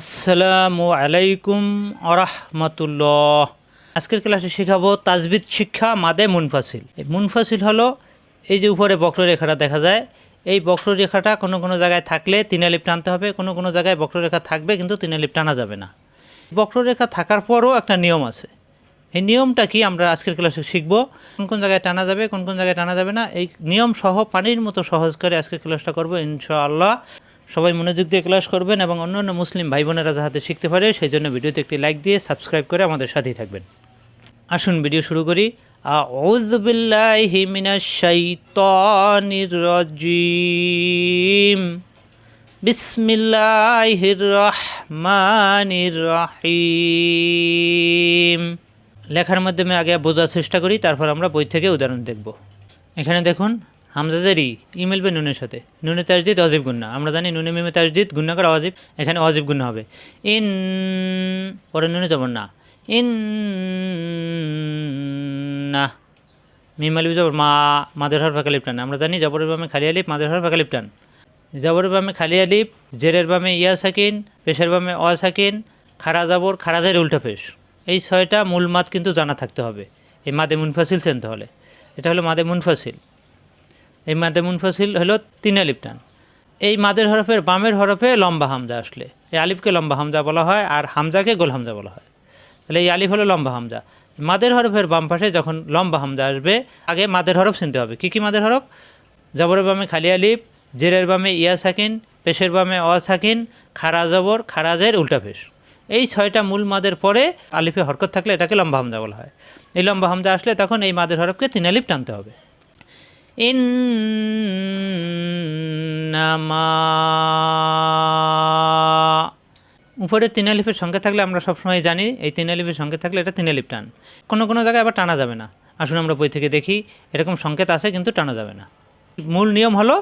আসসালামু আলাইকুম আরহামতুল্লাহ আজকের ক্লাসে শেখাবো তাজবিদ শিক্ষা মাদে মুনফাসিল। এই মুনফাসিল হলো এই যে উপরে বক্ররেখাটা দেখা যায়। এই বক্ররেখাটা কোনো কোনো জায়গায় থাকলে তিনালিপ টানতে হবে, কোনো কোনো জায়গায় বক্ররেখা থাকবে কিন্তু তিনালিপ টানা যাবে না। বক্ররেখা থাকার পরও একটা নিয়ম আছে। এই নিয়মটা কি আমরা আজকের ক্লাসে শিখব? কোন কোন জায়গায় টানা যাবে, কোন কোন জায়গায় টানা যাবে না, এই নিয়ম সহ পানির মতো সহজ করে আজকের ক্লাসটা করব ইনশাআল্লাহ। সবাই মনোযোগ দিয়ে ক্লাস করবেন এবং অন্য অন্য মুসলিম ভাই বোনেরা যাহাতে শিখতে পারে সেই জন্য ভিডিওতে একটি লাইক দিয়ে সাবস্ক্রাইব করে আমাদের সাথেই থাকবেন। আসুন ভিডিও শুরু করি। লেখার মাধ্যমে আগে বোঝার চেষ্টা করি, তারপর আমরা বই থেকে উদাহরণ দেখব। এখানে দেখুন হামজাজারি ই মিলবে নুনের সাথে। নুনে তাজদিদ অজিব গুন্না। আমরা জানি নুনে মিমে তাজদিদ, গুন্না করা অজিব, এখানে অজিব গুন্না হবে। ইন, পরে নুনে যাব না। ইন, না। মিম আলিফ জবর, মা, মাদের হর ফাঁকা লিপটান। আমরা জানি জবরের বামে খালি আলিফ, মাদের হর ফাঁকা লিপটান। জবরের বামে খালি আলিফ, জেরের বামে ইয়া সাকিন, পেশের বামে অ সাকিন, খারা জবর খারাজের উল্টা পেশ। এই ছয়টা মূল মাদ কিন্তু জানা থাকতে হবে। এই মাদে মুনফাসিল চেনতে হলে এটা হলো মাদে মুনফাসিল। এই মাদে মুনফাসিল হলো তিন আলিফ টান। এই মাদের হরফের বামের হরফে লম্বা হামজা আসলে। এই আলিফকে লম্বা হামজা বলা হয় আর হামজাকে গোল হামজা বলা হয়। তাহলে এই আলিফ হলো লম্বা হামজা। মাদের হরফের বাম পাশে যখন লম্বা হামজা আসবে, আগে মাদের হরফ চিনতে হবে। কী কী মাদের হরফ? জবরের বামে খালি আলিফ, জেরের বামে ইয়া সাকিন, পেশের বামে অ সাকিন, খারা জবর খারাজের উল্টা পেশ এই ছয়টা মূল মাদের পরে আলিফে হরকত থাকলে এটাকে লম্বা হামজা বলা হয়। এই লম্বা হামজা আসলে তখন এই মাদের হরফকে তিন আলিফ টানতে হবে। উপরে তিন আলিফের সংখ্যা থাকলে আমরা সবসময় জানি, এই তিন আলিফের সংখ্যা থাকলে এটা তিন আলিফ টান। কোনো কোনো জায়গায় আবার টানা যাবে না। আসুন আমরা বই থেকে দেখি, এরকম সংকেত আছে কিন্তু টানা যাবে না। মূল নিয়ম হলো,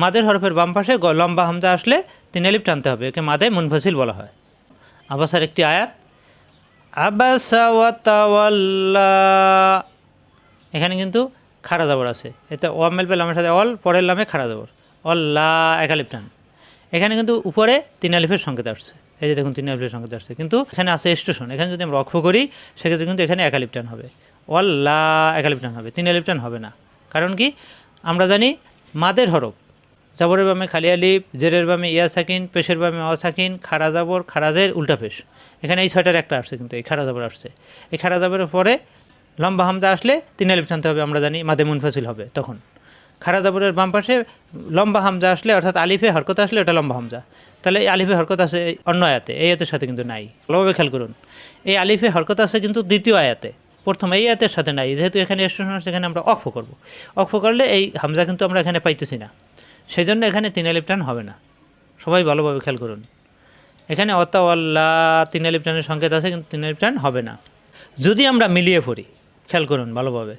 মাদের হরফের বাম পাশে লম্বা হামজা আসলে তিন আলিফ টানতে হবে, একে মাদে মুনফাসিল বলা হয়। আবাসার একটি আয়াত, আবাসা এখানে কিন্তু খাড়া জবর আছে। এটা ওয়াম মেলবে লামের সাথে অল, পরের লামে খাড়া জবর। অল্লা একালিপ, টান। এখানে কিন্তু উপরে তিন আলিফের সংকেত আসছে। এই যে দেখুন, তিন আলিফের সংকেত আসছে। কিন্তু এখানে আছে স্টেশন এখানে যদি আমরা অক্ষ করি, সেক্ষেত্রে কিন্তু এখানে একালিপ, টান হবে। অল্লা একালিপ, টান হবে। তিন আলিপ, টান হবে না। কারণ কি? আমরা জানি মাদের হরফ। জাবরের বামে খালি আলিফ, জেরের বামে ইয়া সাকিন, পেশের বামে অ সাকিন খারা জাবর খারাজের উল্টা পেশ। এখানে এই ছয়টার একটা আসছে কিন্তু, এই খারা জাবর আসছে। এই খারা জাবরের পরে লম্বা হামজা আসলে তিন আলিফ টানতে হবে, আমরা জানি মাদে মুনফাসিল হবে তখন। খারা জাবরের বাম পাশে লম্বা হামজা আসলে, অর্থাৎ আলিফে হরকত আসলে ওটা লম্বা হামজা। তাহলে এই আলিফে হরকত আছে অন্য আয়াতে, এই আয়াতের সাথে কিন্তু নাই। ভালোভাবে খেয়াল করুন। এই আলিফে হরকত আছে কিন্তু দ্বিতীয় আয়াতে। প্রথম এই আয়াতের সাথে নাই, যেহেতু এখানে স্টেশন এখানে আমরা অক্ষ করব। অক্ষ করলে এই হামজা কিন্তু আমরা এখানে পাইতেছি না। সেই জন্য এখানে তিন আলিফ টান হবে না। সবাই ভালোভাবে খেয়াল করুন। এখানে অতাওয়াল্লা তিন আলিফ টানের সংকেত আছে, কিন্তু তিন আলিফ টান হবে না। যদি আমরা মিলিয়ে পড়ি খেয়াল করুন ভালোভাবে।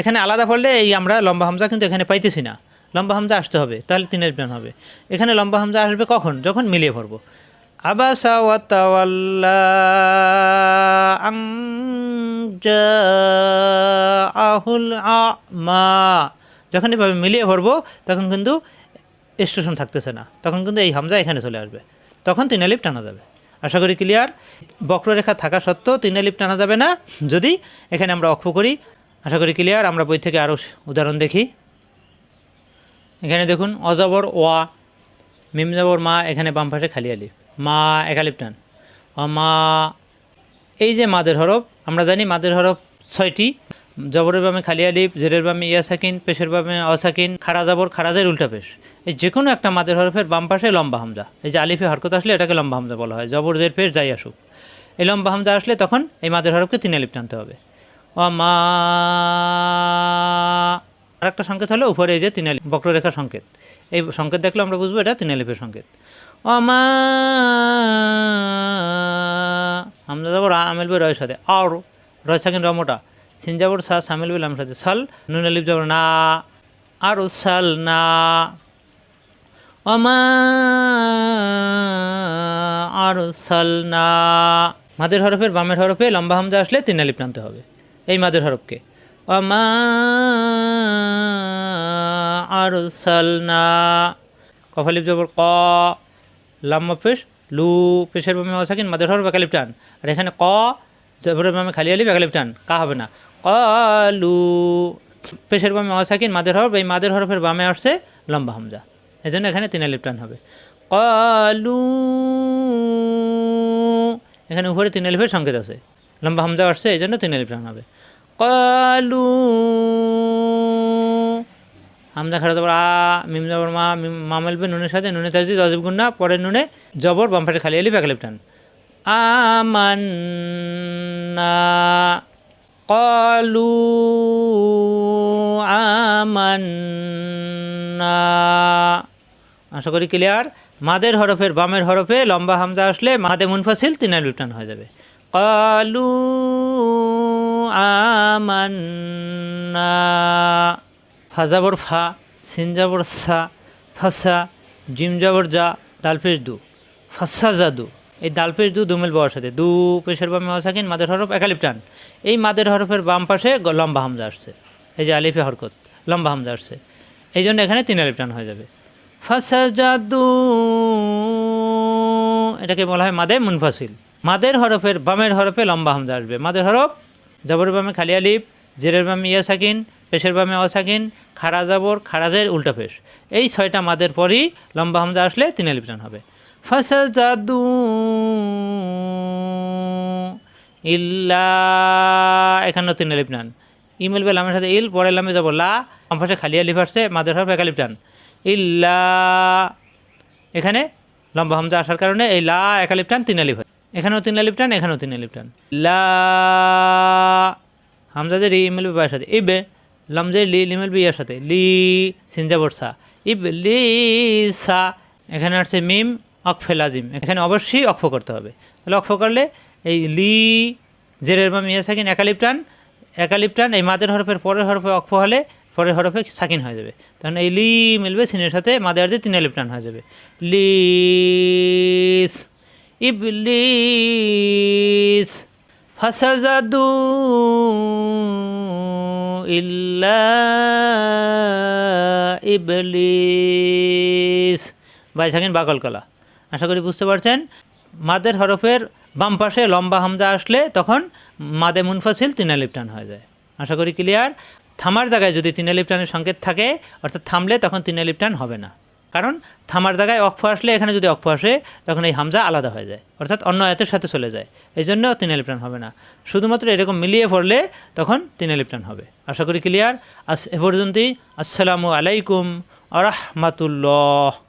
এখানে আলাদা পড়লে এই আমরা লম্বা হামজা কিন্তু এখানে পাইতেছি না। লম্বা হামজা আসতে হবে, তাহলে তিনের টান হবে। এখানে লম্বা হামজা আসবে কখন? যখন মিলিয়ে পড়ব। আবাসা আহুল মা যখন এভাবে মিলিয়ে পড়ব, তখন কিন্তু স্টেশন থাকতেছে না। তখন কিন্তু এই হামজা এখানে চলে আসবে। তখন তিন আলিফ টানা যাবে। আশা করি ক্লিয়ার বক্ররেখা থাকা সত্ত্বেও তিন আলিফ টানা যাবে না। যদি এখানে আমরা অক্ষ করি, আশা করি ক্লিয়ার আমরা বই থেকে আরও উদাহরণ দেখি। এখানে দেখুন, অজবর ওয়া মিম জবর মা এখানে বাম পাশে খালি আলিফ। মা একালিফ টান। মা, এই যে মাদের হরফ, আমরা জানি মাদের হরফ ছয়টি। জবরের বামে খালি আলিফ, জেরের বামে ইয়া সাকিন পেশের বামে অসাকিন, খারা জবর খারাজের উল্টা পেশ। এই যে কোনো একটা মাদের হরফের বাম পাশে লম্বা হামজা। এই যে আলিফে হরকত আসলে এটাকে লম্বা হামজা বলা হয়। জবর, জের, পেশ, যাই আসুক। এই লম্বা হামজা আসলে তখন এই মাদের হরফকে তিন আলিফ টানতে হবে। অ মা আর একটা সংকেত হলো, উপরে এই যে তিন আলিফ বক্ররেখা সংকেত। এই সংকেত দেখলে আমরা বুঝব এটা তিন আলিফের সংকেত। অমা আমরা যাব আমেল রয়ের সাথে। আর রয় থাকেন রমোটা সিন যাবর সা সামিল বিল সাথে সাল নুন আলিফ যাবর না আর সাল না অমা আর সাল না মাদের হরফের বামের হরফে লম্বা হামজা আসলে তিন আলিফ টানতে হবে এই মাদের হরফকে অমা আর সাল না কফালিফ জবর ক লম্বা পেশ লু পেশের বামে অসাকিন মাদের হরফ একালিপ টান আর এখানে ক জবরের বামে খালি আলিফ একালিপ টান, কা হবে না। কলু, পেশের বামে অসাকিন, মাদের হরফ, এই মাদের হরফের বামে আসছে লম্বা হামজা। এই জন্য এখানে তিন আলিফ টান হবে। কলু, এখানে উপরে তিন আলিফের সংকেত আছে। লম্বা হামজা আসছে এই জন্য তিন আলিফ টান হবে। কলু, হামজা খারাপ তারপর আ, মিম জবর মা, মিম মা মেলবে নুনের সাথে নুনে তাজি দজিব গুন্না, পরের নুনে জবর বাম পাশে খালি আলিফ একালিফ টান। আমান্না কলু আমান্না আশা করি ক্লিয়ার মাদের হরফের বামের হরফে লম্বা হামজা আসলে মাদে মুনফাসিল তিন আলিফ টান হয়ে যাবে। কলু আমান্না ফা যাবর ফা, সিন যাবর সা ফাসা জিম যাবর যা দালফের দু ফাসা জাদু এই দালফের দু দুমেল বাবার সাথে। দু পেশের বামে সাকিন, মাদের হরফ একালিপ টান। এই মাদের হরফের বাম পাশে লম্বা হামজা আসছে। এই যে আলিফে হরকত, লম্বা হামজা আসছে। এই জন্য এখানে তিন আলিপ টান হয়ে যাবে। ফাসা জাদু এটাকে বলা হয় মাদে মুনফাসিল। মাদের হরফের বামের হরফে লম্বা হামজা আসবে। মাদের হরফ, জবরের বামে খালি আলিফ, জেরের বামে ইয়া সাকিন, পেশের বামে অসাকিন খাড়া জাবর, খারাজের উল্টা পেশ। এই ছয়টা মাদের পরই লম্বা হামজা আসলে তিন আলিফ টান হবে। ফাসা জাদু ইল্লা এখানেও তিন আলিফ ইমেল বেল লামের সাথে ইল পরে লামে যাব লা পাশে খালি আলিফ আসছে মাদের হরফ এক আলিফ টান। ইল্লা এখানে লম্বা হামজা আসার কারণে এই লা এক আলিফ তিন আলিফ এখানেও তিন আলিফ এখানেও তিন আলিফ টান। লা হামজা যে রি, ইমেল বিবার সাথে। ইবে লমজে লি লিমেল বিয়ার সাথে। লি সিনজা বর্ষা। ইব লি সা এখানে আসছে মিম অকফে লাজিম এখানে অবশ্যই অক্ষ করতে হবে। তাহলে অক্ষ করলে এই লি, জেরের বা মিয়া সাকিন একালিপ টান একালিপ টান এই মাদের হরফের পরের হরফে অক্ষ হলে পরের হরফে সাকিন হয়ে যাবে। তখন এই লি মিলবে সিনের সাথে মাদের দিয়ে তিন আলিপ টান হয়ে যাবে। লিস, ইবলিস, ফাসাজাদু ইল্লা ইবলিস। বাই সাকিন বাকল কলা। আশা করি বুঝতে পারছেন। মাদের হরফের বাম পাশে লম্বা হামজা আসলে তখন মাদে মুনফাসিল তিন আলিফ টান হয়ে যায়। আশা করি ক্লিয়ার? থামার জায়গায় যদি তিন আলিফ সংকেত থাকে, অর্থাৎ থামলে তখন তিন আলিফ হবে না। কারণ থামার জায়গায় অক্ষ আসলে এখানে যদি অক্ষ আসে, তখন এই হামজা আলাদা হয়ে যায়। অর্থাৎ অন্য আয়াতের সাথে চলে যায়। এই জন্য তিন আলিফ টান হবে না। শুধুমাত্র এরকম মিলিয়ে পড়লে তখন তিন আলিফ হবে। আশা করি ক্লিয়ার? আস এ পর্যন্তই। আসসালামু আলাইকুম আরহামাতুল্লাহ।